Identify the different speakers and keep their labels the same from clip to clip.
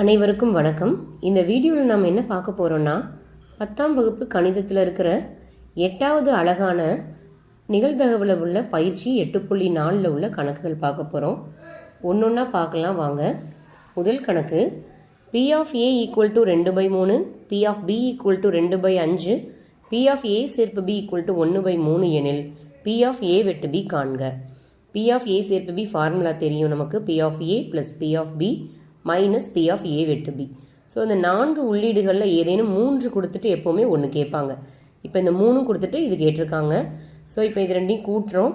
Speaker 1: அனைவருக்கும் வணக்கம். இந்த வீடியோவில் நாம் என்ன பார்க்க போகிறோன்னா பத்தாம் வகுப்பு கணிதத்தில் இருக்கிற எட்டாவது அழகான நிகழ்தகவில் உள்ள பயிற்சி எட்டு புள்ளி நாலில் உள்ள கணக்குகள் பார்க்க போகிறோம் ஒன்று ஒன்றா பார்க்கலாம் வாங்க. முதல் கணக்கு P of A equal to ரெண்டு பை மூணு P of B equal to ரெண்டு பை அஞ்சு பி ஆஃப் ஏ சேர்ப்பு பி ஈக்குவல் டு ஒன்று பை மூணு எனில் பி ஆஃப் ஏ வெட்டு பி காண்க. பி ஆஃப் ஏ சேர்ப்பு பி ஃபார்முலா தெரியும் நமக்கு. P of A plus P of B minus P of A வெட்டு பி ஸோ இந்த நான்கு உள்ளீடுகளில் ஏதேனும் மூன்று கொடுத்துட்டு எப்போவுமே ஒன்று கேட்பாங்க. இப்போ இந்த மூணும் கொடுத்துட்டு இது கேட்டிருக்காங்க. ஸோ இப்போ இது ரெண்டையும் கூட்டுறோம்.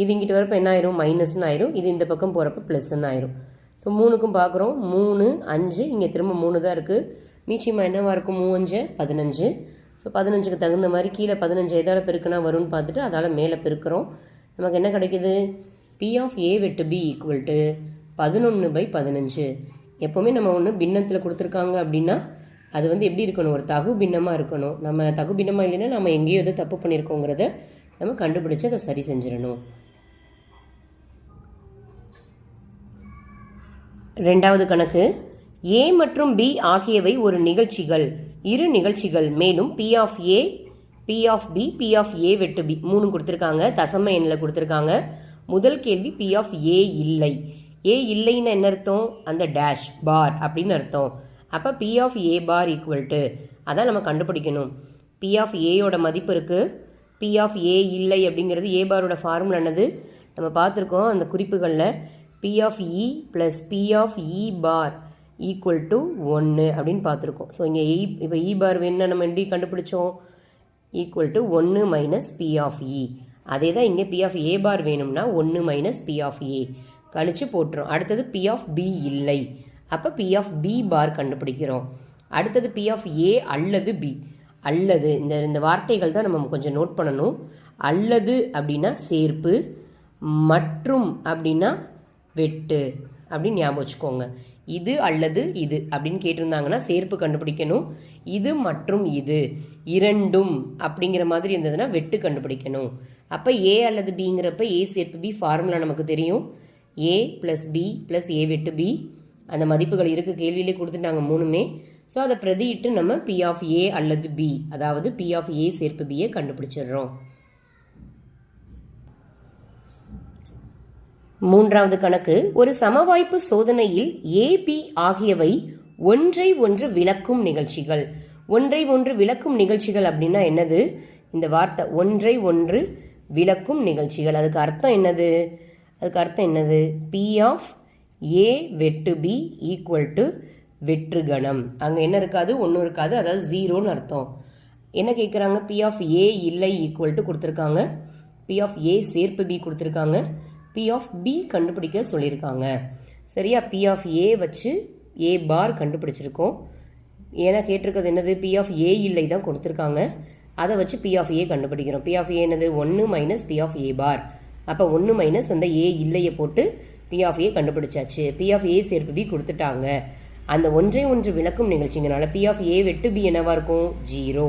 Speaker 1: இது இங்கிட்ட வரப்போ என்ன ஆயிரும்? மைனஸ்னு ஆயிரும். இது இந்த பக்கம் போகிறப்ப ப்ளஸ்ன்னு ஆயிரும். ஸோ மூணுக்கும் பார்க்குறோம் மூணு அஞ்சு. இங்கே திரும்ப மூணு தான் இருக்குது மீச்சியமாக என்னவாக இருக்கும்? மூவஞ்சு பதினஞ்சு. ஸோ பதினஞ்சுக்கு தகுந்த மாதிரி கீழே பதினஞ்சு எதால் பெருக்குனா வரும்னு பார்த்துட்டு அதால் மேலே பெருக்கிறோம். நமக்கு என்ன கிடைக்குது? பி ஆஃப் ஏ வெட்டு பி ஈக்குவல் டு பதினொன்று பை பதினஞ்சு. எப்போவுமே நம்ம ஒன்று பின்னத்தில் கொடுத்துருக்காங்க அப்படின்னா அது வந்து எப்படி இருக்கணும்? ஒரு தகு பின்னமாக இருக்கணும். நம்ம தகு பின்னமாக இல்லைன்னா நம்ம எங்கேயோ எதோ தப்பு பண்ணியிருக்கோங்கிறத நம்ம கண்டுபிடிச்சு அதை சரி செஞ்சிடணும். ரெண்டாவது கணக்கு. ஏ மற்றும் பி ஆகியவை ஒரு நிகழ்ச்சிகள். இரு நிகழ்ச்சிகள். மேலும் P of A P of B P of A வெட்டு பி. மூணு கொடுத்துருக்காங்க. தசம எண்ணில் கொடுத்துருக்காங்க. முதல் கேள்வி பி ஆஃப் ஏ இல்லை. ஏ இல்லைன்னு என்ன அர்த்தம்? அந்த டேஷ் பார் அப்படின்னு அர்த்தம். அப்போ P of A bar equal to அதான் நம்ம கண்டுபிடிக்கணும். பி ஆஃப் ஏயோட மதிப்பு இருக்குது பி ஆஃப் ஏ இல்லை அப்படிங்கிறது ஏ பாரோட ஃபார்முலா என்னது? நம்ம பார்த்துருக்கோம் அந்த குறிப்புகளில் P of E plus P of E bar equal to ஒன்று அப்படின்னு பார்த்துருக்கோம். ஸோ இங்கே இ e, இப்போ இ e பார் வேணும் நம்ம எப்படி கண்டுபிடிச்சோம்? ஈக்குவல் டு ஒன்று மைனஸ் பி ஆஃப் இ அதே தான் இங்கே பி ஆஃப் ஏ பார் வேணும்னா ஒன்று மைனஸ் பி ஆஃப் ஏ கழித்து போட்டுரும். அடுத்தது பி ஆஃப் பி இல்லை. அப்போ பி ஆஃப் பி பார் கண்டுபிடிக்கிறோம். அடுத்தது பி ஆஃப் ஏ அல்லது பி அல்லது இந்த இந்த வார்த்தைகள் தான் நம்ம கொஞ்சம் நோட் பண்ணணும். அல்லது அப்படின்னா சேர்ப்பு மற்றும் அப்படின்னா வெட்டு. அப்படின்னு ஞாபகம் வச்சுக்கோங்க. இது அல்லது இது அப்படின்னு கேட்டிருந்தாங்கன்னா சேர்ப்பு கண்டுபிடிக்கணும். இது மற்றும் இது. இரண்டும் அப்படிங்கிற மாதிரி இருந்ததுன்னா வெட்டு கண்டுபிடிக்கணும். அப்போ ஏ அல்லது பிங்கிறப்ப ஏ சேர்ப்பு பி ஃபார்முலா நமக்கு தெரியும். A plus B plus A வெட்டு பி அந்த மதிப்புகள் இருக்குது கேள்வியிலே கொடுத்துட்டாங்க மூணுமே. ஸோ அதை பிரதியிட்டு நம்ம பி ஆஃப் ஏ அல்லது பி அதாவது பி ஆஃப் ஏ சேர்ப்பு பியை கண்டுபிடிச்சிடுறோம். மூன்றாவது கணக்கு ஒரு சமவாய்ப்பு சோதனையில் ஏபி ஆகியவை ஒன்றை ஒன்று விளக்கும் நிகழ்ச்சிகள். ஒன்றை ஒன்று விளக்கும் நிகழ்ச்சிகள் அப்படின்னா என்னது? இந்த வார்த்தை ஒன்றை ஒன்று விளக்கும் நிகழ்ச்சிகள். அதுக்கு அர்த்தம் என்னது? அதுக்கு அர்த்தம் என்னது? பி ஆஃப் ஏ வெட்டு பி ஈக்குவல் டு வெற்று கணம். அங்கே என்ன இருக்காது? ஒன்றும் இருக்காது. அதாவது ஜீரோன்னு அர்த்தம். என்ன கேட்குறாங்க பி ஆஃப் ஏ இல்லை ஈக்குவல் டு கொடுத்துருக்காங்க. பி ஆஃப் ஏ சேர்ப்பு பி கொடுத்துருக்காங்க. பி ஆஃப் பி கண்டுபிடிக்க சொல்லியிருக்காங்க. சரியா? பி ஆஃப் ஏ வச்சு ஏ பார் கண்டுபிடிச்சிருக்கோம். ஏன்னா கேட்டிருக்கிறது என்னது? பி ஆஃப் ஏ இல்லை தான் கொடுத்துருக்காங்க. அதை வச்சு பி ஆஃப் ஏ கண்டுபிடிக்கிறோம். பி ஆஃப் ஏ என்னது? ஒன்று minus P of A bar அப்போ ஒன்று மைனஸ் அந்த ஏ இல்லையை போட்டு பி ஆஃப் ஏ கண்டுபிடிச்சாச்சு. பி ஆஃப் ஏ சேர்ப்பு பி கொடுத்துட்டாங்க. அந்த ஒன்றே ஒன்று விளக்கும் நிகழ்ச்சிங்கனால பி ஆஃப் ஏ வெட்டு பி என்னவாக இருக்கும்? ஜீரோ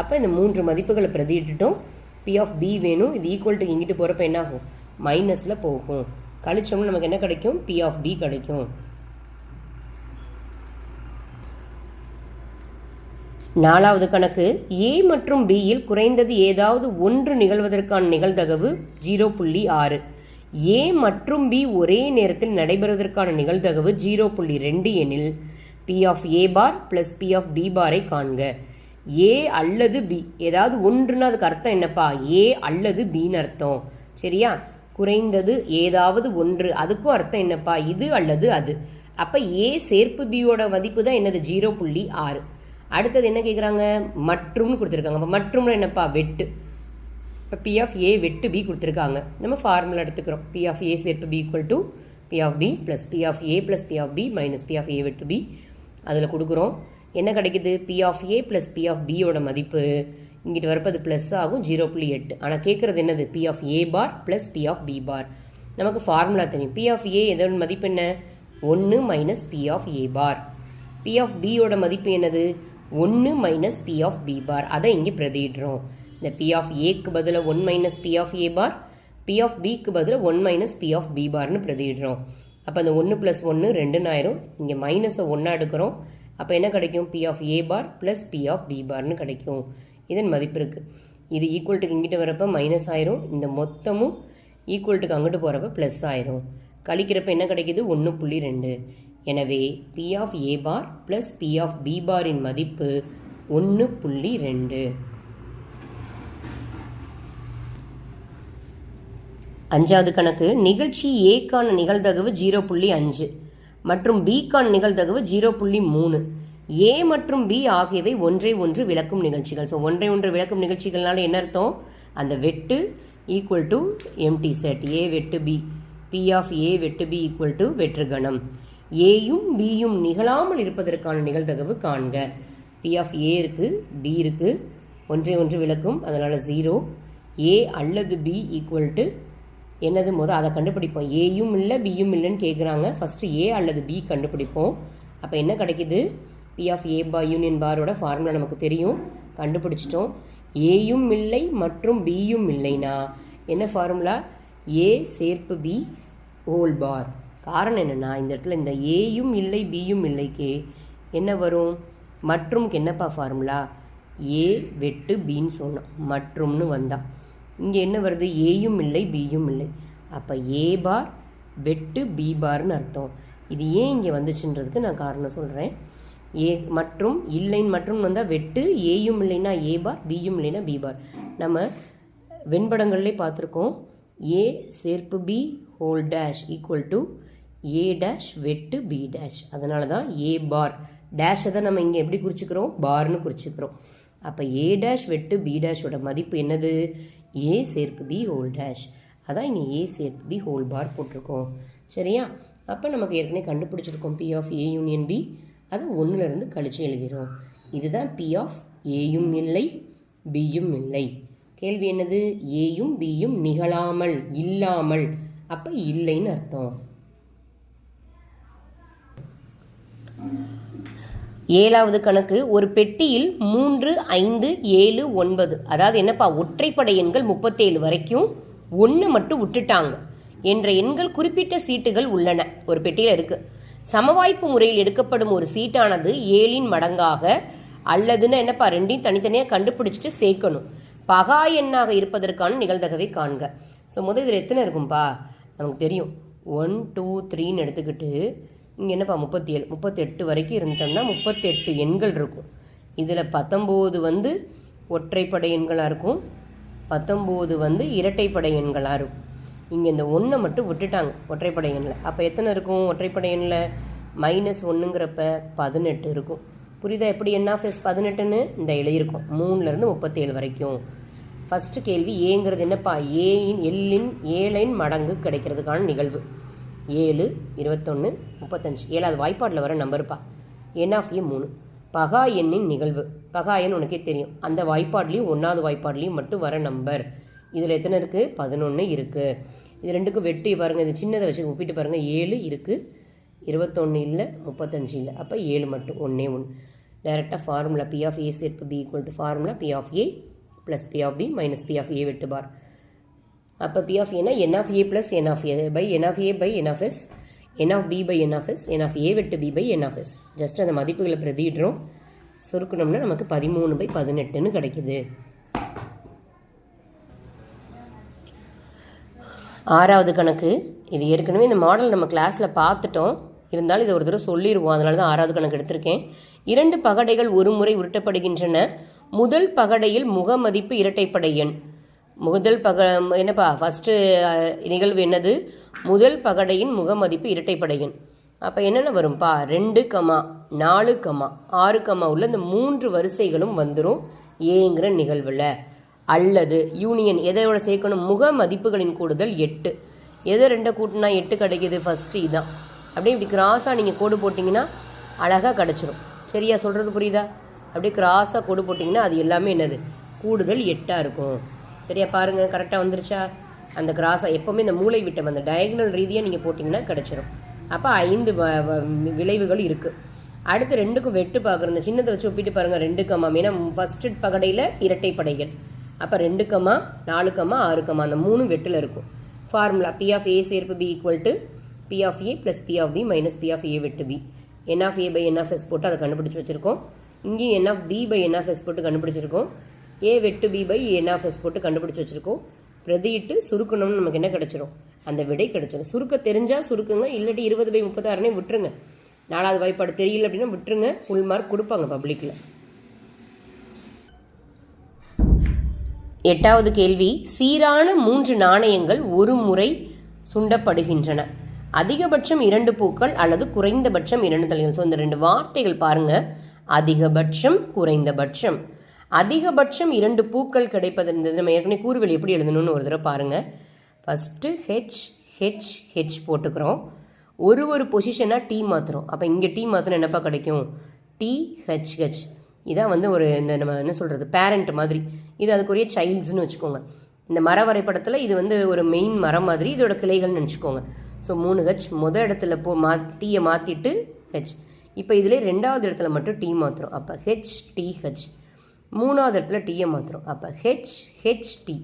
Speaker 1: அப்போ இந்த மூன்று மதிப்புகளை பிரதியிட்டுட்டோம். பி ஆஃப் பி வேணும். இது ஈக்குவல் டு இங்கிட்டு போகிறப்ப என்ன ஆகும் மைனஸில் போகும். கழிச்சோம்னா நமக்கு என்ன கிடைக்கும்? பி ஆஃப் பி கிடைக்கும். நாலாவது கணக்கு ஏ மற்றும் பியில் குறைந்தது ஏதாவது ஒன்று நிகழ்வதற்கான நிகழ்தகவு ஜீரோ புள்ளி ஆறு. ஏ மற்றும் பி ஒரே நேரத்தில் நடைபெறுவதற்கான நிகழ்தகவு ஜீரோ புள்ளி ரெண்டு எனில் P of A bar plus P of B பாரை காண்க. ஏ அல்லது பி ஏதாவது ஒன்றுன்னா அதுக்கு அர்த்தம் என்னப்பா? ஏ அல்லது பின்னு அர்த்தம். சரியா? குறைந்தது ஏதாவது ஒன்று அதுக்கும் அர்த்தம் என்னப்பா? இது அல்லது அது. அப்போ ஏ சேர்ப்பு பியோட மதிப்பு தான் என்னது? ஜீரோ புள்ளி ஆறு. அடுத்தது என்ன கேட்குறாங்க மற்றும்னு கொடுத்துருக்காங்க அப்போ மற்றும்னு என்னப்பா வெட்டு இப்போ பி ஆஃப் ஏ வெட்டு பி கொடுத்துருக்காங்க நம்ம ஃபார்முலா எடுத்துக்கிறோம் பி ஆஃப் ஏ சேர்ப்பு B equal to P of B plus P of A plus P of B minus P of A வெட்டு பி அதில் கொடுக்குறோம் என்ன கிடைக்குது P of A plus P of பியோட மதிப்பு இங்கிட்டு வரப்போ அது ப்ளஸ் ஆகும் ஜீரோ புள்ளி எட்டு ஆனால் கேட்குறது என்னது P of A bar plus P of B bar நமக்கு ஃபார்முலா தெரியும் பி ஆஃப் ஏ எதோட மதிப்பு என்ன ஒன்று minus P of A bar P of பியோட மதிப்பு என்னது ஒன்று minus P of B bar அதை இங்கே பிரதிடுறோம் இந்த பி ஆஃப் ஏக்கு பதிலாக one minus P of A bar P of பிக்கு பதிலாக one minus P of B பார்னு பிரதிடுறோம் அப்போ அந்த ஒன்று ப்ளஸ் ஒன்று ரெண்டுன்னு ஆயிரும். இங்கே மைனஸை ஒன்றா எடுக்கிறோம். அப்போ என்ன கிடைக்கும்? P of A bar plus P of B பார்னு கிடைக்கும். இதன் மதிப்பு இருக்குது இது ஈக்குவல்ட்டுக்கு இங்கிட்ட வரப்போ மைனஸ் ஆயிரும். இந்த மொத்தமும் ஈக்குவல்ட்டுக்கு அங்கிட்டு போகிறப்ப ப்ளஸ் ஆயிரும். கழிக்கிறப்ப என்ன கிடைக்கிது? ஒன்று புள்ளி ரெண்டு. எனவே P of A bar plus P of B பாரின் மதிப்பு ஒன்று புள்ளி ரெண்டு. அஞ்சாவது கணக்கு நிகழ்ச்சி ஏக்கான நிகழ்தகவு ஜீரோ புள்ளி அஞ்சு மற்றும் பிக்கான நிகழ்தகவு ஜீரோ புள்ளி மூணு. ஏ மற்றும் பி ஆகியவை ஒன்றை ஒன்று விளக்கும் நிகழ்ச்சிகள். ஸோ ஒன்றை ஒன்று விளக்கும் நிகழ்ச்சிகள்னால என்ன அர்த்தம்? அந்த வெட்டு equal to empty set A வெட்டு பி பி ஆஃப் ஏ வெட்டு பி ஈக்குவல் டு வெற்று கணம். ஏயும் பியும் நிகழாமல் இருப்பதற்கான நிகழ்தகவு காண்க. பி ஆஃப் ஏ இருக்குது பி இருக்குது ஒன்றை ஒன்று விளக்கும் அதனால் ஜீரோ ஏ அல்லது பி ஈக்குவல் டு என்னது முத அதை கண்டுபிடிப்போம். ஏயும் இல்லை பியும் இல்லைன்னு கேட்குறாங்க ஃபஸ்ட்டு ஏ அல்லது பி கண்டுபிடிப்போம். அப்போ என்ன கிடைக்குது? பி ஆஃப் ஏ பா யூனியன் பாரோட ஃபார்முலா நமக்கு தெரியும். கண்டுபிடிச்சிட்டோம். ஏயும் இல்லை மற்றும் பியும் இல்லைனா என்ன ஃபார்முலா ஏ சேர்ப்பு பி ஹோல் பார் காரணம் என்னென்னா இந்த இடத்துல இந்த ஏயும் இல்லை பியும் இல்லைக்கு என்ன வரும்? மற்றும்க்கு என்னப்பா ஃபார்முலா ஏ வெட்டு பின்னு சொன்னோம் மற்றும்னு வந்தான். இங்கே என்ன வருது? ஏயும் இல்லை பியும் இல்லை. அப்போ ஏ பார் வெட்டு பி பார்னு அர்த்தம். இது ஏன் இங்கே வந்துச்சுன்றதுக்கு நான் காரணம் சொல்கிறேன் ஏ மற்றும் இல்லைன்னு மற்றும் வந்தால் வெட்டு ஏயும் இல்லைன்னா ஏ பார் பியும் இல்லைன்னா பி பார் நம்ம வெண்படங்கள்லேயே பார்த்துருக்கோம். ஏ சேர்ப்பு B whole dash equal to A dash வெட்டு பி டேஷ் அதனால தான் ஏ பார் டேஷை தான் நம்ம இங்கே எப்படி குறிச்சிக்கிறோம்? பார்னு குறிச்சிக்கிறோம். அப்போ ஏ டேஷ் வெட்டு பி டேஷோட மதிப்பு என்னது? ஏ சேர்ப்பு பி ஹோல் டேஷ் அதான் இங்கே ஏ சேர்ப்பு பி ஹோல் பார் போட்டிருக்கோம். சரியா? அப்போ நமக்கு ஏற்கனவே கண்டுபிடிச்சிருக்கோம் P of A union B அதை ஒன்றுலேருந்து கழித்து எழுதிடும் இதுதான் பி ஆஃப் ஏயும் இல்லை பியும் இல்லை. கேள்வி என்னது? ஏயும் பியும் நிகழாமல் இல்லாமல். அப்போ இல்லைன்னு அர்த்தம். ஏழாவது கணக்கு ஒரு பெட்டியில் மூன்று ஐந்து ஏழு ஒன்பது. அதாவது என்னப்பா ஒற்றைப்படை எண்கள் முப்பத்தேழு வரைக்கும் ஒன்று மட்டும் விட்டுட்டாங்க என்ற எண்கள் குறிப்பிட்ட சீட்டுகள் உள்ளன. ஒரு பெட்டியில் இருக்கு. சமவாய்ப்பு முறையில் எடுக்கப்படும் ஒரு சீட்டானது ஏழின் மடங்காக அல்லதுன்னு என்னப்பா ரெண்டையும் தனித்தனியாக கண்டுபிடிச்சிட்டு சேர்க்கணும். பகா எண்ணாக இருப்பதற்கான நிகழ்தகவை காண்க. ஸோ முதல் இதில் எத்தனை இருக்கும்பா? நமக்கு தெரியும். ஒன் டூ த்ரீன்னு எடுத்துக்கிட்டு இங்கே என்னப்பா முப்பத்தி ஏழு முப்பத்தெட்டு வரைக்கும் இருந்தோம்னா முப்பத்தெட்டு எண்கள் இருக்கும். இதில் பத்தொம்போது வந்து ஒற்றைப்படை எண்களாக இருக்கும். பத்தொம்போது வந்து இரட்டைப்படை எண்களாக இருக்கும். இங்கே இந்த ஒன்றை மட்டும் விட்டுட்டாங்க ஒற்றைப்படை எண்ணில் அப்போ எத்தனை இருக்கும் ஒற்றைப்படை எண்ணில் மைனஸ் ஒன்றுங்கிறப்ப பதினெட்டு இருக்கும். புரியுதா? எப்படி என் ஆஃப் எஸ் பதினெட்டுன்னு? இந்த எழுதியிருக்கும். மூணுலேருந்து முப்பத்தேழு வரைக்கும். ஃபஸ்ட்டு கேள்வி ஏங்கிறது என்னப்பா? ஏயின் எல்லின் ஏழின் மடங்கு கிடைக்கிறதுக்கான நிகழ்வு. ஏழு இருபத்தொன்று முப்பத்தஞ்சு. ஏழாவது வாய்ப்பாட்டில் வர நம்பருப்பா. என் ஆஃப் ஏ மூணு. பகா எண்ணின் நிகழ்வு. பகா எண் உனக்கே தெரியும். அந்த வாய்ப்பாட்லேயும் ஒன்றாவது வாய்ப்பாட்லேயும் மட்டும் வர நம்பர். இதில் எத்தனை இருக்குது பதினொன்று இருக்குது இது ரெண்டுக்கும் வெட்டி பாருங்கள் இது சின்னதை வச்சு ஒப்பிட்டு பாருங்கள் ஏழு இருக்குது இருபத்தொன்று இல்லை முப்பத்தஞ்சு இல்லை. அப்போ ஏழு மட்டும். ஒன்றே ஒன்று டைரெக்டாக ஃபார்முலா பி ஆஃப் ஏ சேர்ப்பு B equal to formula P of A plus P of B minus P of A வெட்டு பார் அப்போ பி ஆஃப் ஏனா n of A plus n of A by n of A by n of S n of B by n of S n of A வெட்டு B by n of S just அந்த மதிப்புகளை பிரதிடுறோம் சுருக்கணும்னா நமக்கு பதிமூணு by பதினெட்டுன்னு கிடைக்குது. ஆறாவது கணக்கு. இது ஏற்கனவே இந்த மாடல் நம்ம கிளாஸில் பார்த்துட்டோம். இருந்தாலும் இதை ஒரு தடவை சொல்லிடுவோம் அதனால தான் ஆறாவது கணக்கு எடுத்திருக்கேன். இரண்டு பகடைகள் ஒரு முறை உருட்டப்படுகின்றன. முதல் பகடையில் முக மதிப்பு இரட்டைப்படை எண். முதல் பக என்னப்பா ஃபஸ்ட்டு நிகழ்வு என்னது? முதல் பகடையின் முக மதிப்பு அப்போ என்னென்ன வரும்பா? ரெண்டு கமா நாலு கமா ஆறு கமா உள்ள இந்த மூன்று வரிசைகளும் வந்துடும் ஏங்கிற நிகழ்வில். அல்லது யூனியன் எதையோட சேர்க்கணும்? முக மதிப்புகளின் கூடுதல் எட்டு. எதை ரெண்டை கூட்டினா எட்டு கிடைக்கிது? ஃபஸ்ட்டு இதுதான் அப்படியே இப்படி கிராஸாக நீங்கள் கோடு போட்டிங்கன்னா அழகாக கிடச்சிரும். சரியா சொல்கிறது புரியுதா? அப்படியே கிராஸாக கோடு போட்டிங்கன்னா அது எல்லாமே என்னது? கூடுதல் எட்டாக இருக்கும். சரியா பாருங்கள் கரெக்டாக வந்துருச்சா? அந்த கிராஸாக எப்போவுமே இந்த மூளை விட்டம் அந்த டயக்னல் ரீதியாக நீங்கள் போட்டிங்கன்னா கிடச்சிரும். அப்போ ஐந்து வ- விளைவுகள் இருக்குது அடுத்து ரெண்டுக்கும் வெட்டு பார்க்குறோம். இந்த சின்னதை வச்சு ஒப்பிட்டு பாருங்கள் ரெண்டு கம்மா ஏன்னா ஃபஸ்ட்டு பகடையில் இரட்டை படைகள். அப்போ ரெண்டு கம்மா நாலு கம்மா ஆறு கம்மா அந்த மூணு வெட்டில் இருக்கும். ஃபார்முலா பி ஆஃப் ஏ சேர்ப்பு B equal to P of A plus P of B minus P of A வெட்டு B n of A by n of S போட்டு அதை கண்டுபிடிச்சி வச்சுருக்கோம். இங்கேயும் n of B by n of S போட்டு கண்டுபிடிச்சிருக்கோம். A வெட்டு B by n of S போட்டு கண்டுபிடிச்சி வச்சுருக்கோம். பிரதியிட்டு சுருக்கணும்னு நமக்கு என்ன கிடச்சிரும்? அந்த விடை கிடச்சிடும் சுருக்க தெரிஞ்சால் சுருக்குங்க இல்லாட்டி இருபது பை முப்பத்தாறுனே விட்டுருங்க. நாலாவது வாய்ப்பாடு தெரியல அப்படின்னா விட்டுருங்க. ஃபுல் மார்க் கொடுப்பாங்க பப்ளிக்கில் எட்டாவது கேள்வி சீரான மூன்று நாணயங்கள் ஒரு முறை சுண்டப்படுகின்றன. அதிகபட்சம் இரண்டு பூக்கள் அல்லது குறைந்தபட்சம் இரண்டு தலைகள். ஸோ இந்த ரெண்டு வார்த்தைகள் பாருங்கள் அதிகபட்சம் குறைந்தபட்சம். அதிகபட்சம் இரண்டு பூக்கள் கிடைப்பது நம்ம ஏற்கனவே கூறுவெளி எப்படி எழுதணும்னு ஒரு தடவை பாருங்கள் ஃபஸ்ட்டு ஹெச் ஹெச் ஹெச் போட்டுக்கிறோம். ஒரு ஒரு பொசிஷனாக டீ மாற்றுறோம் அப்போ இங்கே டீ மாற்றினா என்னப்பா கிடைக்கும்? டி ஹெச் ஹெச் இதான் வந்து ஒரு இந்த நம்ம என்ன சொல்கிறது பேரண்ட் மாதிரி. இது அதுக்குரிய சைல்ட்ஸ்னு வச்சுக்கோங்க. இந்த மர வரைபடத்தில் இது வந்து ஒரு மெயின் மரம் மாதிரி இதோட கிளைகள்னு நினச்சிக்கோங்க. ஸோ மூணு ஹெச் முத இடத்துல போ மா டீயை மாற்றிட்டு ஹெச் இப்போ இதில் ரெண்டாவது இடத்துல மட்டும் டீ மாற்றுறோம் அப்போ ஹெச் டி ஹெச் மூணாவது இடத்துல டீயை மாற்றுறோம் அப்போ ஹெச் ஹெச்டி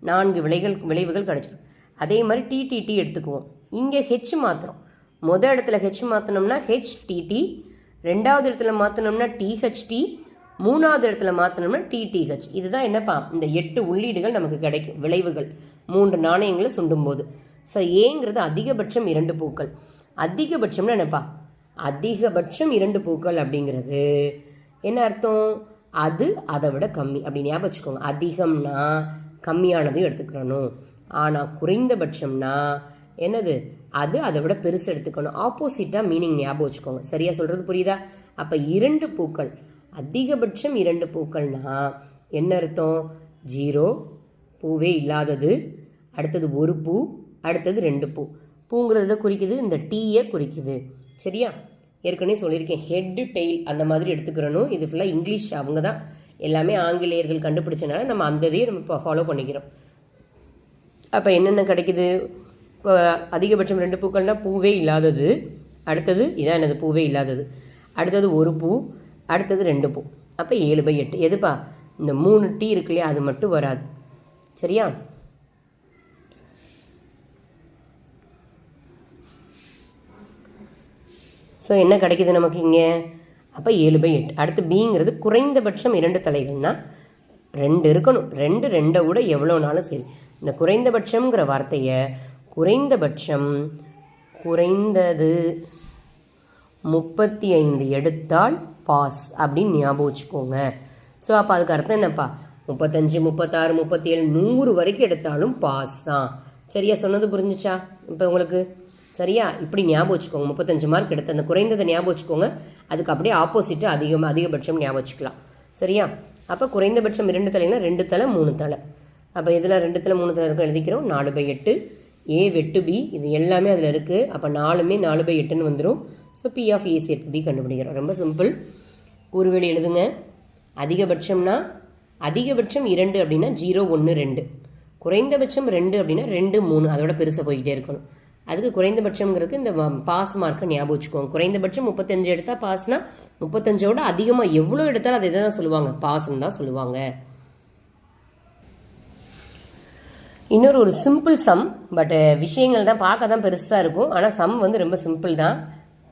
Speaker 1: நான்கு விளைகள் விளைவுகள் கிடச்சிடும் அதே மாதிரி டிடிடி எடுத்துக்குவோம். இங்கே ஹெச் மாற்றுறோம் முதல் இடத்துல ஹெச் மாற்றினோம்னா ஹெச் டிடி ரெண்டாவது இடத்துல மாற்றினோம்னா டிஹெச்டி மூணாவது இடத்துல மாற்றினோம்னா டிடிஹெச் இதுதான் என்னப்பா? இந்த எட்டு உள்ளீடுகள் நமக்கு கிடைக்கும். விளைவுகள். மூன்று நாணயங்களை சுண்டும்போது. ஸோ ஏங்கிறது அதிகபட்சம் இரண்டு பூக்கள். அதிகபட்சம்னா என்னப்பா? அதிகபட்சம் இரண்டு பூக்கள் அப்படிங்கிறது. என்ன அர்த்தம்? அது அதை விட கம்மி. அப்படி ஞாபகம் வச்சுக்கோங்க. அதிகம்னா கம்மியானதையும் எடுத்துக்கிறணும் ஆனால் குறைந்தபட்சம்னா என்னது? அது அதை விட பெருசு எடுத்துக்கணும். ஆப்போசிட்டாக மீனிங் ஞாபகம் வச்சுக்கோங்க. சரியாக சொல்கிறது புரியுதா? அப்போ இரண்டு பூக்கள். அதிகபட்சம் இரண்டு பூக்கள்னா என்ன அர்த்தம்? ஜீரோ பூவே இல்லாதது. அடுத்தது ஒரு பூ அடுத்தது ரெண்டு பூ. பூங்கிறத குறிக்குது? இந்த டீயை குறிக்குது. சரியா? ஏற்கனவே சொல்லியிருக்கேன் ஹெட்டு டெய்ல் அந்த மாதிரி எடுத்துக்கிறணும். இது ஃபுல்லாக இங்கிலீஷ் அவங்க தான் எல்லாமே ஆங்கிலேயர்கள் கண்டுபிடிச்சனால நம்ம அந்த இதையே நம்ம இப்போ ஃபாலோ பண்ணிக்கிறோம். அப்போ என்னென்ன கிடைக்குது? அதிகபட்சம் ரெண்டு பூக்கள்னால் பூவே இல்லாதது. அடுத்தது இதான் எனது பூவே இல்லாதது. அடுத்தது ஒரு பூ அடுத்தது ரெண்டு பூ. அப்போ ஏழு பை எட்டு. எதுப்பா? இந்த மூணு டீ இருக்கு இல்லையா அது மட்டும் வராது. சரியா? ஸோ என்ன கிடைக்குது நமக்கு இங்கே? அப்போ ஏழு பை எட்டு. அடுத்து பிங்கிறது குறைந்தபட்சம் இரண்டு தலைகள்னா ரெண்டு இருக்கணும். ரெண்டு ரெண்டை விட எவ்வளோனாலும் சரி. இந்த குறைந்தபட்சம்ங்கிற வார்த்தையை குறைந்தபட்சம் குறைந்தது முப்பத்தி ஐந்து எடுத்தால் பாஸ் அப்படின்னு ஞாபகம் வச்சுக்கோங்க. ஸோ அப்போ அதுக்கு அர்த்தம் என்னப்பா? முப்பத்தஞ்சு முப்பத்தாறு முப்பத்தி ஏழு நூறு வரைக்கும் எடுத்தாலும் பாஸ் தான். சரியா சொன்னது புரிஞ்சிச்சா? இப்போ உங்களுக்கு? சரியா? இப்படி ஞாபகம் வச்சுக்கோங்க. முப்பத்தஞ்சு மார்க் எடுத்து அந்த குறைந்ததை ஞாபகம் வச்சுக்கோங்க. அதுக்கு அப்படியே ஆப்போசிட்டு அதிகம் அதிகபட்சம் ஞாபகம் வச்சுக்கலாம். சரியா? அப்போ குறைந்தபட்சம் இரண்டு தலைனா ரெண்டு தலை மூணு தலை. அப்போ இதில் ரெண்டு தலை மூணு தலை இருக்கும் எழுதிக்கிறோம். நாலு பை எட்டு. ஏ வெட்டு பி இது எல்லாமே அதில் இருக்குது அப்போ நாலுமே நாலு பை எட்டுன்னு வந்துடும் ஸோ பி ஆஃப் ஏ சேர்த்து பி கண்டுபிடிக்கிறோம். ரொம்ப சிம்பிள் கூறுவெளி எழுதுங்க. அதிகபட்சம்னா அதிகபட்சம் இரண்டு அப்படின்னா ஜீரோ ஒன்று ரெண்டு. குறைந்தபட்சம் ரெண்டு அப்படின்னா ரெண்டு மூணு. அதோட பெருசாக போய்கிட்டே இருக்கணும். அதுக்கு குறைந்தபட்சம்ங்கிறதுக்கு இந்த பாஸ் மார்க்கை ஞாபகம் வச்சுக்கோங்க. குறைந்தபட்சம் முப்பத்தஞ்சு எடுத்தால் பாஸ்னா முப்பத்தஞ்சோட அதிகமாக எவ்வளோ எடுத்தாலும் அதை தான் சொல்லுவாங்க. பாஸ்ன்னு தான் சொல்லுவாங்க. இன்னொரு ஒரு சிம்பிள் சம் பட் விஷயங்கள் தான் பார்க்க தான் பெருசாக இருக்கும். ஆனால் சம் வந்து ரொம்ப சிம்பிள் தான்.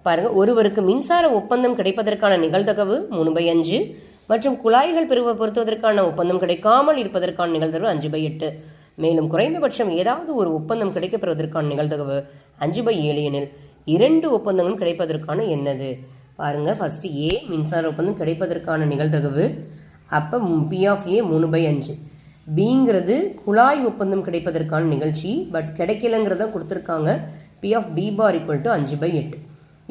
Speaker 1: பாருங்கள் ஒருவருக்கு மின்சார ஒப்பந்தம் கிடைப்பதற்கான நிகழ்தகவு மூணு பை அஞ்சு மற்றும் குழாய்கள் பெருவ பொருத்துவதற்கான ஒப்பந்தம் கிடைக்காமல் இருப்பதற்கான நிகழ்தகவு அஞ்சு பை எட்டு. மேலும் குறைந்தபட்சம் ஏதாவது ஒரு ஒப்பந்தம் கிடைக்கப்பெறுவதற்கான நிகழ்தகவு அஞ்சு பை ஏழு எனில் இரண்டு ஒப்பந்தங்களும் கிடைப்பதற்கான என்னது? பாருங்கள் ஃபஸ்ட்டு ஏ மின்சார ஒப்பந்தம் கிடைப்பதற்கான நிகழ்தகவு. அப்போ பி ஆஃப் ஏ மூணு பை அஞ்சு. பிங்கிறது குழாய் ஒப்பந்தம் கிடைப்பதற்கான நிகழ்ச்சி பட் கிடைக்கலங்கிறத கொடுத்துருக்காங்க. P of B bar equal to அஞ்சு பை எட்டு.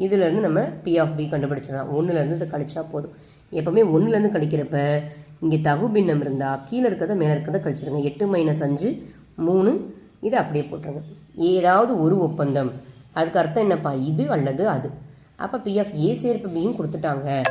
Speaker 1: இதுலேருந்து நம்ம பி ஆஃப் பி கண்டுபிடிச்சிடலாம். ஒன்றுலேருந்து இதை கழிச்சா போதும். எப்போவுமே ஒன்றுலேருந்து கழிக்கிறப்ப இங்கே தகு பின்னம் இருந்தால் கீழே இருக்கிறத மேலே இருக்கிறத கழிச்சிருங்க. எட்டு மைனஸ் அஞ்சு மூணு. இதை அப்படியே போட்டுருங்க. ஏதாவது ஒரு ஒப்பந்தம். அதுக்கு அர்த்தம் என்னப்பா? இது அல்லது அது. அப்போ பிஎஃப் ஏ சேர்ப்பு பியும் கொடுத்துட்டாங்க.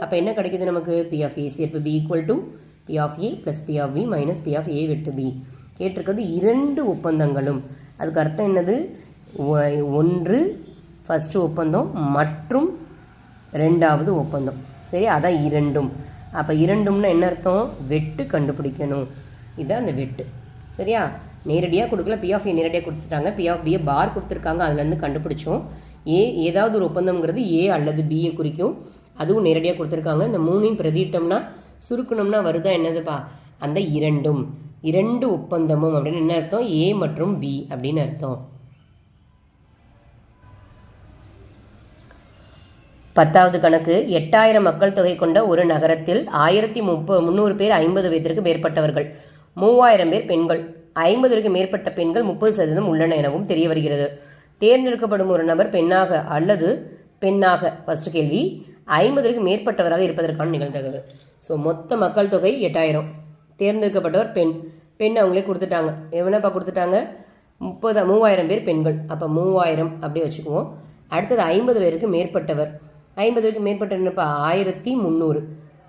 Speaker 1: அப்போ என்ன கிடைக்குது நமக்கு? பிஎஃப் ஏ சேர்ப்பு B equal to P of A plus P of B minus P of A வெட்டு பி கேட்டிருக்கிறது இரண்டு ஒப்பந்தங்களும். அதுக்கு அர்த்தம் என்னது? ஒ- ஒன்று ஃபஸ்ட்டு ஒப்பந்தம் மற்றும் ரெண்டாவது ஒப்பந்தம். சரி அதான் இரண்டும். அப்போ இரண்டும்னா என்ன அர்த்தம்? வெட்டு கண்டுபிடிக்கணும். இதுதான் அந்த வெட்டு. சரியா? நேரடியாக கொடுக்கல பி ஆஃப் ஏ நேரடியாக கொடுத்துட்டாங்க. பி ஆஃப் பியை பார் கொடுத்துருக்காங்க அதுலேருந்து கண்டுபிடிச்சோம். ஏ ஏதாவது ஒரு ஒப்பந்தம்ங்கிறது ஏ அல்லது பியை குறிக்கும். அதுவும் நேரடியாக கொடுத்துருக்காங்க. இந்த மூணையும் பிரதிட்டோம்னா சுருக்கணும்னா வருதா என்னதுப்பா? அந்த இரண்டும். இரண்டு ஒப்பந்தமும் அப்படின்னு என்ன அர்த்தம்? ஏ மற்றும் பி அப்படின்னு அர்த்தம். பத்தாவது கணக்கு எட்டாயிரம் மக்கள் தொகை கொண்ட ஒரு நகரத்தில் ஆயிரத்தி முப்ப முந்நூறு பேர் ஐம்பது வயதிற்கு மேற்பட்டவர்கள். மூவாயிரம் பேர் பெண்கள். ஐம்பதற்கு மேற்பட்ட பெண்கள் முப்பது சதவீதம் உள்ளன எனவும் தெரிய வருகிறது. தேர்ந்தெடுக்கப்படும் ஒரு நபர் பெண்ணாக அல்லது பெண்ணாக? ஃபர்ஸ்ட் கேள்வி. ஐம்பதற்கு மேற்பட்டவராக இருப்பதற்கான நிகழ்ந்தது ஸோ மொத்த மக்கள் தொகை எட்டாயிரம். தேர்ந்தெடுக்கப்பட்டவர் பெண். பெண் அவங்களே கொடுத்துட்டாங்க. எவனப்பா கொடுத்துட்டாங்க? முப்பது மூவாயிரம் பேர் பெண்கள். அப்போ மூவாயிரம் அப்படி வச்சுக்குவோம். அடுத்தது ஐம்பது பேருக்கு மேற்பட்டவர். ஐம்பது வரைக்கும் மேற்பட்டப்போ ஆயிரத்தி முந்நூறு.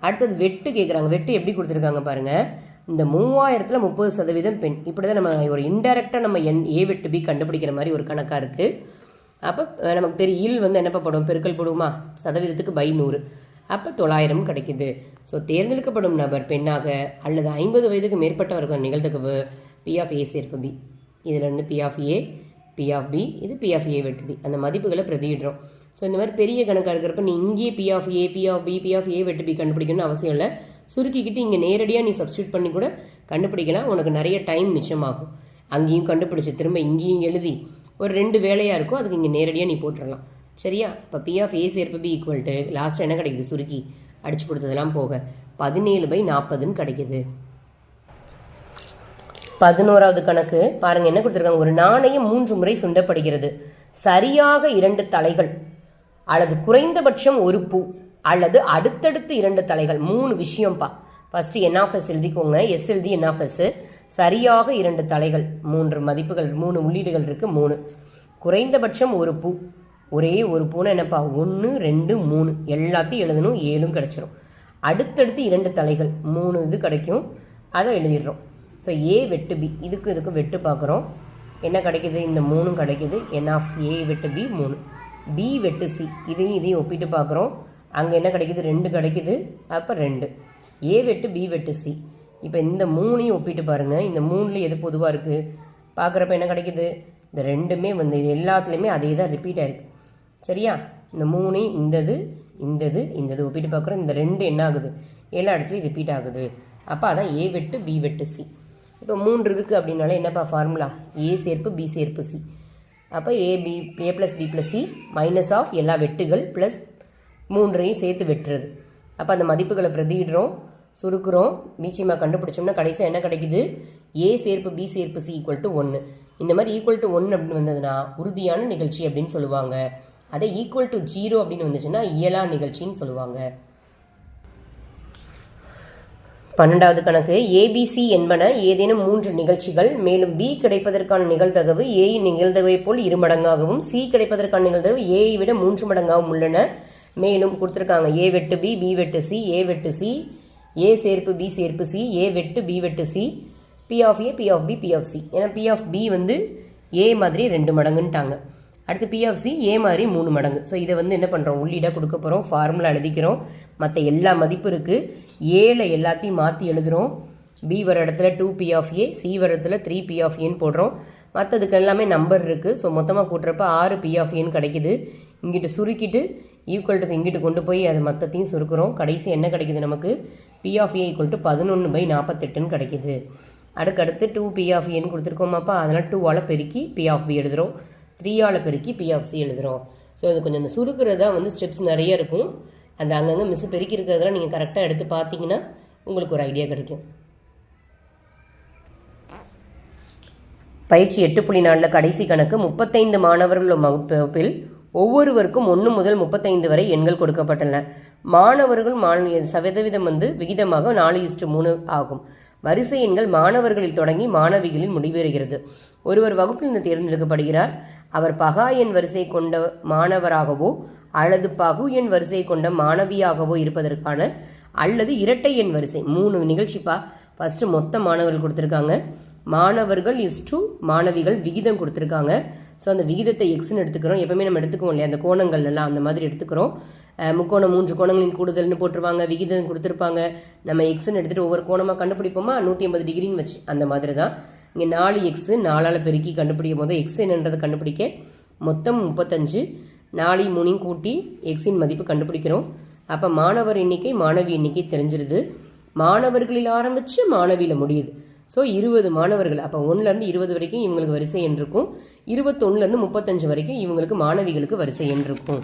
Speaker 1: அடுத்தது வெட்டு கேட்குறாங்க வெட்டு எப்படி கொடுத்துருக்காங்க பாருங்கள் இந்த மூவாயிரத்தில் முப்பது சதவீதம் பெண். இப்படி தான் நம்ம ஒரு இன்டெரக்டாக நம்ம என் ஏ வெட்டு பி கண்டுபிடிக்கிற மாதிரி ஒரு கணக்காக இருக்குது அப்போ நமக்கு தெரியும் இல் வந்து என்னப்பா படும்? பெருக்கல் போடுமா? சதவீதத்துக்கு பை நூறு. அப்போ தொள்ளாயிரம் கிடைக்குது. ஸோ தேர்ந்தெடுக்கப்படும் நபர் பெண்ணாக அல்லது ஐம்பது வயதுக்கு மேற்பட்டவர்கள் நிகழ்த்தகவு பி ஆஃப் ஏ சேர்ப்பு பி இதிலேருந்து P of A P of B இது பி ஆஃப் ஏ வெட்டு பி அந்த மதிப்புகளை பிரதியிடுறோம். ஸோ இந்த மாதிரி பெரிய கணக்காக இருக்கிறப்ப நீ இங்கேயே P of A P of B P of A வெட்டு பி கண்டுபிடிக்கணும்னு அவசியம் இல்லை. சுருக்கிக்கிட்டு இங்கே நேரடியாக நீ சப்ஸ்டியூட் பண்ணி கூட கண்டுபிடிக்கலாம். உனக்கு நிறைய டைம் மிச்சமாகும். அங்கேயும் கண்டுபிடிச்சி திரும்ப இங்கேயும் எழுதி ஒரு ரெண்டு வேலையாக இருக்கும் அதுக்கு இங்கே நேரடியாக நீ போட்டுடலாம் சரியா? இப்போ பி ஆஃப் ஏ சேர்ப்பு பி ஈக்குவல் டு லாஸ்ட் என்ன கிடைக்குது? சுருக்கி அடிச்சு கொடுத்ததெல்லாம் போக பதினேழு பை நாற்பதுன்னு கிடைக்குது. பதினோராவது கணக்கு. பாருங்கள் என்ன கொடுத்துருக்காங்க? ஒரு நாணயம் மூன்று முறை சுண்டப்படுகிறது. சரியாக இரண்டு தலைகள். அல்லது குறைந்தபட்சம் ஒரு பூ அல்லது அடுத்தடுத்து இரண்டு தலைகள் மூணு விஷயம்ப்பா ஃபஸ்ட்டு என்ஆஃப்எஸ் எழுதிக்கோங்க. எஸ் எழுதி என்ஆஃப்எஸ் சரியாக இரண்டு தலைகள் மூன்று மதிப்புகள் மூணு உள்ளீடுகள் இருக்குது மூணு. குறைந்தபட்சம் ஒரு பூ ஒரே ஒரு பூனை என்னப்பா? ஒன்று ரெண்டு மூணு. எல்லாத்தையும் எழுதணும் ஏழும் கிடச்சிரும். அடுத்தடுத்து இரண்டு தலைகள் மூணு இது கிடைக்கும். அதை எழுதிடுறோம். ஸோ ஏ வெட்டு பி இதுக்கு இதுக்கு வெட்டு பார்க்குறோம். என்ன கிடைக்குது? இந்த மூணும் கிடைக்குது. என் ஆஃப் ஏ வெட்டு பி மூணு. பி வெட்டு சி இதையும் இதையும் ஒப்பிட்டு பார்க்குறோம். அங்கே என்ன கிடைக்குது? ரெண்டு கிடைக்குது. அப்போ ரெண்டு. ஏ வெட்டு பி வெட்டு சி இப்போ இந்த மூணையும் ஒப்பிட்டு பாருங்கள் இந்த மூணில் எது பொதுவாக இருக்குது பார்க்குறப்ப என்ன கிடைக்குது? இந்த ரெண்டுமே வந்து இது எல்லாத்துலேயுமே அதே தான் ரிப்பீட் ஆகிருக்கு சரியா? இந்த மூணையும் இந்தது இந்தது இந்தது ஒப்பிட்டு பார்க்குறோம். இந்த ரெண்டு என்ன ஆகுது? எல்லா இடத்துலையும் ரிப்பீட் ஆகுது. அப்போ அதான் ஏ வெட்டு பி வெட்டு சி இப்போ மூன்று இருக்குது அப்படின்னாலே என்னப்பா ஃபார்முலா ஏ சேர்ப்பு பி சேர்ப்பு சி அப்போ A B A plus B plus C minus of எல்லா வெட்டுகள் ப்ளஸ் மூன்றையும் சேர்த்து வெட்டுறது. அப்போ அந்த மதிப்புகளை பிரதியிடுறோம் சுருக்குறோம். மீச்சியமாக கண்டுபிடிச்சோம்னா கடைசியாக என்ன கிடைக்குது? ஏ சேர்ப்பு பி சேர்ப்பு சி ஈக்குவல் டு ஒன்று இந்த மாதிரி ஈக்குவல் டு ஒன்று அப்படின்னு வந்ததுன்னா உறுதியான நிகழ்ச்சி அப்படின்னு சொல்லுவாங்க. அதே ஈக்குவல் டு ஜீரோ அப்படின்னு வந்துச்சுன்னா இயலா நிகழ்ச்சின்னு சொல்லுவாங்க. பன்னெண்டாவது கணக்கு. ஏபிசி என்பன ஏதேனும் மூன்று நிகழ்ச்சிகள். மேலும் பி கிடைப்பதற்கான நிகழ்தகவு ஏயின் நிகழ்தகவை போல் இரு மடங்காகவும் சி கிடைப்பதற்கான நிகழ்தகவு ஏயை விட மூன்று மடங்காகவும் உள்ளன. மேலும் கொடுத்துருக்காங்க. ஏ வெட்டு பி பி வெட்டு சி ஏ வெட்டு சி ஏ சேர்ப்பு பி சேர்ப்பு சி ஏ வெட்டு பி வெட்டு C P of A P of B P of C ஏன்னா பி ஆஃப் பி வந்து ஏ மாதிரி ரெண்டு மடங்குன்ட்டாங்க. அடுத்து பி ஆஃப் சி ஏ மாதிரி மூணு மடங்கு. ஸோ இதை வந்து என்ன பண்ணுறோம் உள்ளீடாக கொடுக்க போகிறோம் ஃபார்முலா எழுதிக்கிறோம். மற்ற எல்லா மதிப்பு இருக்குது ஏல எல்லாத்தையும் மாற்றி எழுதுகிறோம் பி வர இடத்துல two P of A C வர இடத்துல த்ரீ பி ஆஃப் ஏன்னு போடுறோம். மற்றதுக்கு எல்லாமே நம்பர் இருக்குது ஸோ மொத்தமாக கூட்டுறப்ப ஆறு பி ஆஃப் ஏன்னு கிடைக்கிது. இங்கிட்டு சுருக்கிட்டு ஈக்குவல்ட்டுக்கு இங்கிட்டு கொண்டு போய் அது மற்றத்தையும் சுருக்குறோம். கடைசி என்ன கிடைக்குது நமக்கு? P of A equal to பதினொன்று பை நாற்பத்தெட்டுன்னு கிடைக்கிது. அடுக்கடுத்து டூ பி ஆஃப் ஏன்னு கொடுத்துருக்கோமாப்பா. அதனால் டூவால் பெருக்கி பி ஆஃப் பி எழுதுகிறோம் த்ரீயால் பெருக்கி பி ஆஃப் சி எழுதுகிறோம் ஸோ இது கொஞ்சம் இந்த தான் வந்து ஸ்டெப்ஸ் நிறைய இருக்கும். அந்த அங்கங்கே மிஸ் பெருக்கி இருக்கிறதெல்லாம் நீங்கள் கரெக்டாக எடுத்து பார்த்தீங்கன்னா உங்களுக்கு ஒரு ஐடியா கிடைக்கும். பயிற்சி எட்டு புள்ளி நாலில் கடைசி கணக்கு முப்பத்தைந்து மாணவர்கள் வகுப்பு- வகுப்பில் ஒவ்வொருவருக்கும் ஒன்று முதல் முப்பத்தைந்து வரை எண்கள் கொடுக்கப்பட்டன மாணவர்கள் மாணவ சதவீதம் வந்து விகிதமாக நாலு இஸ்டு மூணு ஆகும். வரிசை எண்கள் மாணவர்களில் தொடங்கி மாணவிகளில் முடிவெறுகிறது. ஒருவர் வகுப்பிலிருந்து தேர்ந்தெடுக்கப்படுகிறார். அவர் பகா எண் வரிசை கொண்ட மாணவராகவோ அல்லது பகு எண் வரிசை கொண்ட மாணவியாகவோ இருப்பதற்கான அல்லது இரட்டை எண் வரிசை மூணு நிகழ்ச்சிப்பா ஃபஸ்ட்டு மொத்த மாணவர்கள் கொடுத்துருக்காங்க. மாணவர்கள் இஸ் டு மாணவிகள் விகிதம் கொடுத்துருக்காங்க. ஸோ அந்த விகிதத்தை எக்ஸ்னு எடுத்துக்கிறோம். எப்பவுமே நம்ம எடுத்துக்குவோம் இல்லையா? அந்த கோணங்கள் எல்லாம் அந்த மாதிரி எடுத்துக்கிறோம். முக்கோணம் மூன்று கோணங்களின் கூடுதல்னு போட்டுருவாங்க விகிதம் கொடுத்துருப்பாங்க. நம்ம எக்ஸ்னு எடுத்துகிட்டு ஒவ்வொரு கோணமாக கண்டுபிடிப்போமா? நூற்றி ஐம்பது டிகிரின்னு வச்சு அந்த மாதிரி தான் இங்கே நாலு எக்ஸு நாலால் பெருக்கி கண்டுபிடிக்கும் போது எக்ஸ் என்னன்றதை கண்டுபிடிக்க மொத்தம் முப்பத்தஞ்சு. நாலு மூணையும் கூட்டி எக்ஸின் மதிப்பு கண்டுபிடிக்கிறோம். அப்போ மாணவர் எண்ணிக்கை மாணவி எண்ணிக்கை தெரிஞ்சிருது. மாணவர்களில் ஆரம்பித்து மாணவியில் முடியுது. ஸோ இருபது மாணவர்கள். அப்போ ஒன்றுலேருந்து இருபது வரைக்கும் இவங்களுக்கு வரிசை எண் இருக்கும். இருபத்தொன்னுலேருந்து முப்பத்தஞ்சு வரைக்கும் இவங்களுக்கு மாணவிகளுக்கு வரிசை எண் இருக்கும்.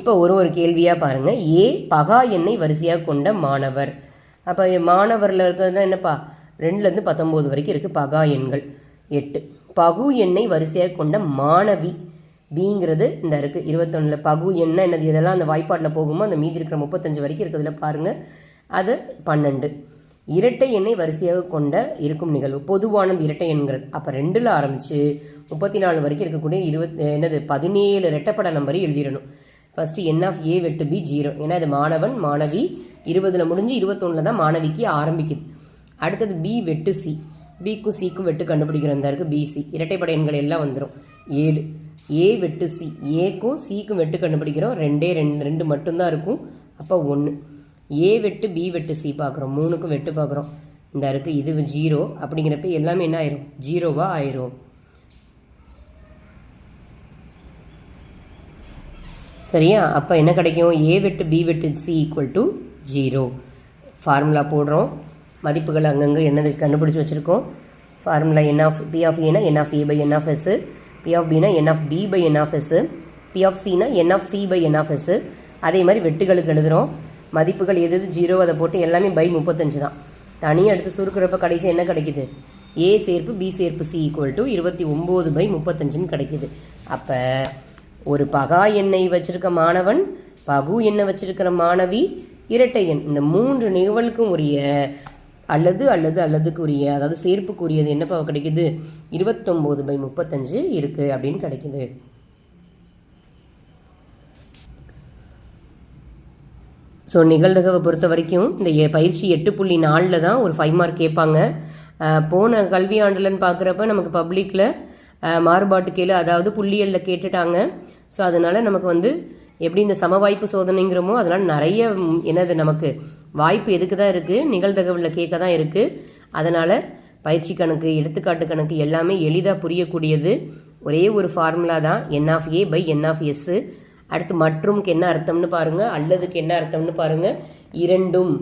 Speaker 1: இப்போ ஒரு ஒரு கேள்வியாக பாருங்கள் ஏ பகா எண்ணை வரிசையாக கொண்ட மாணவர். அப்போ மாணவரில் இருக்கிறது தான் என்னப்பா? ரெண்டுலேருந்து பத்தொம்போது வரைக்கும் இருக்குது பகா எண்கள். எட்டு. பகு எண்ணை வரிசையாக கொண்ட மாணவி பிங்கிறது இந்த இருக்குது இருபத்தொன்னில் பகு என்ன என்னது இதெல்லாம் அந்த வாய்ப்பாட்டில் போகுமோ அந்த மீதி இருக்கிற முப்பத்தஞ்சு வரைக்கும் இருக்கிறதுல பாருங்கள் அது பன்னெண்டு. இரட்டை எண்ணை வரிசையாக கொண்ட இருக்கும் நிகழ்வு. பொதுவானது இரட்டை எண்கிறது. அப்போ ரெண்டில் ஆரம்பித்து முப்பத்தி நாலு வரைக்கும் இருக்கக்கூடிய இருபத்தி என்னது பதினேழு ரெட்டப்பட நம்பரை எழுதிடணும். ஃபஸ்ட்டு என் ஆஃப் ஏ வெட்டு பி ஜீரோ ஏன்னா இது மாணவன் மாணவி. இருபதில் முடிஞ்சு இருபத்தொன்னில் தான் மாணவிக்கு ஆரம்பிக்குது. அடுத்தது பி வெட்டு சி பிக்கும் சிக்கும் வெட்டு கண்டுபிடிக்கிற இந்த இருக்குது பிசி இரட்டைப்படை எண்கள் எல்லாம் வந்துடும் ஏழு. ஏ வெட்டு சி ஏக்கும் சிக்கும் வெட்டு கண்டுபிடிக்கிறோம். ரெண்டே ரெண்டு ரெண்டு மட்டும்தான் இருக்கும். அப்போ ஒன்று ஏ வெட்டு பி வெட்டு சி பார்க்குறோம். மூணுக்கும் வெட்டு பார்க்குறோம். இந்த இருக்குது இது ஜீரோ. அப்படிங்கிறப்ப எல்லாமே என்ன ஆயிரும்? ஜீரோவாக ஆயிரும். சரியா? அப்போ என்ன கிடைக்கும்? ஏ வெட்டு பி வெட்டு C equal to zero formula போடுறோம். மதிப்புகள் அங்கங்கே என்னது கண்டுபிடிச்சி வச்சுருக்கோம். Formula n of P of ஏனா n of A by n of S P of Bina n of B by n of S P of சினா n of C by n of S அதே மாதிரி வெட்டுகளுக்கு எழுதுகிறோம் மதிப்புகள் எது எது? Zero அதை போட்டு எல்லாமே பை முப்பத்தஞ்சு தான். தனியாக எடுத்து சுருக்கிறப்ப கடைசி என்ன கிடைக்குது? ஏ சேர்ப்பு பி சேர்ப்பு சி ஈக்குவல் டு இருபத்தி ஒம்பது பை முப்பத்தஞ்சுன்னு கிடைக்குது. அப்போ ஒரு பகா எண்ணெய் வச்சிருக்க மாணவன் பகு எண்ணெய் வச்சிருக்கிற மாணவி இரட்டை எண். இந்த மூன்று நிகழ்வுக்கும் உரிய அல்லது அல்லது அல்லதுக்குரிய அதாவது சேர்ப்புக்குரியது என்னப்பா கிடைக்குது? இருபத்தொம்போது பை முப்பத்தஞ்சு இருக்குது அப்படின்னு கிடைக்குது. ஸோ நிகழ்தகவை பொறுத்த வரைக்கும் இந்த பயிற்சி எட்டு புள்ளி நாலில் தான் ஒரு ஃபைவ் மார்க் கேட்பாங்க. போன கல்வியாண்டுலன்னு பார்க்குறப்ப நமக்கு பப்ளிக்கில் மாறுபாட்டு கேளு அதாவது புள்ளியலில் கேட்டுட்டாங்க. ஸோ அதனால் நமக்கு வந்து எப்படி இந்த சமவாய்ப்பு சோதனைங்கிறோமோ அதனால் நிறைய என்னது நமக்கு வாய்ப்பு எதுக்கு தான் இருக்குது நிகழ்தகவில் கேட்க தான் இருக்குது அதனால் பயிற்சி கணக்கு எடுத்துக்காட்டு கணக்கு எல்லாமே எளிதாக புரியக்கூடியது. ஒரே ஒரு ஃபார்முலா தான் n of A by n of S அடுத்து மற்றும்க்கு என்ன அர்த்தம்னு பாருங்கள் அல்லதுக்கு என்ன அர்த்தம்னு பாருங்க. இரண்டும்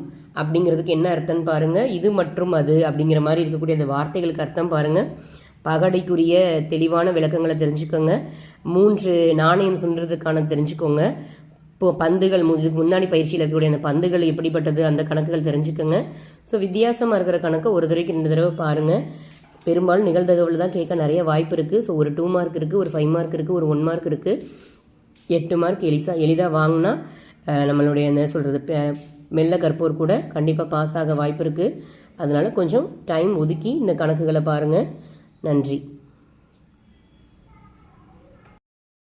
Speaker 1: அப்படிங்கிறதுக்கு என்ன அர்த்தம்னு பாருங்கள் இது மற்றும் அது அப்படிங்கிற மாதிரி இருக்கக்கூடிய அந்த வார்த்தைகளுக்கு அர்த்தம் பாருங்க. பகடைக்குரிய தெளிவான விளக்கங்களை தெரிஞ்சுக்கோங்க. மூன்று நாணயம் சுண்டுறதுக்கான தெரிஞ்சுக்கோங்க. இப்போ பந்துகள் மு- முன்னாடி பயிற்சியில் இருக்கக்கூடிய அந்த பந்துகள் எப்படிப்பட்டது அந்த கணக்குகள் தெரிஞ்சுக்கோங்க. ஸோ வித்தியாசமாக இருக்கிற கணக்கை ஒரு தடவைக்கு ரெண்டு தடவை பாருங்கள் பெரும்பாலும் நிகழ்தகவில் தான் கேட்க நிறைய வாய்ப்பு இருக்குது ஸோ ஒரு டூ மார்க் இருக்குது ஒரு ஃபைவ் மார்க் இருக்குது ஒரு ஒன் மார்க் இருக்குது எட்டு மார்க் எலிசா எளிதாக வாங்கினா நம்மளுடைய என்ன சொல்கிறது மெல்ல கற்போர் கூட கண்டிப்பாக பாஸ் ஆக வாய்ப்பு இருக்குது அதனால் கொஞ்சம் டைம் ஒதுக்கி இந்த கணக்குகளை பாருங்கள் நன்றி.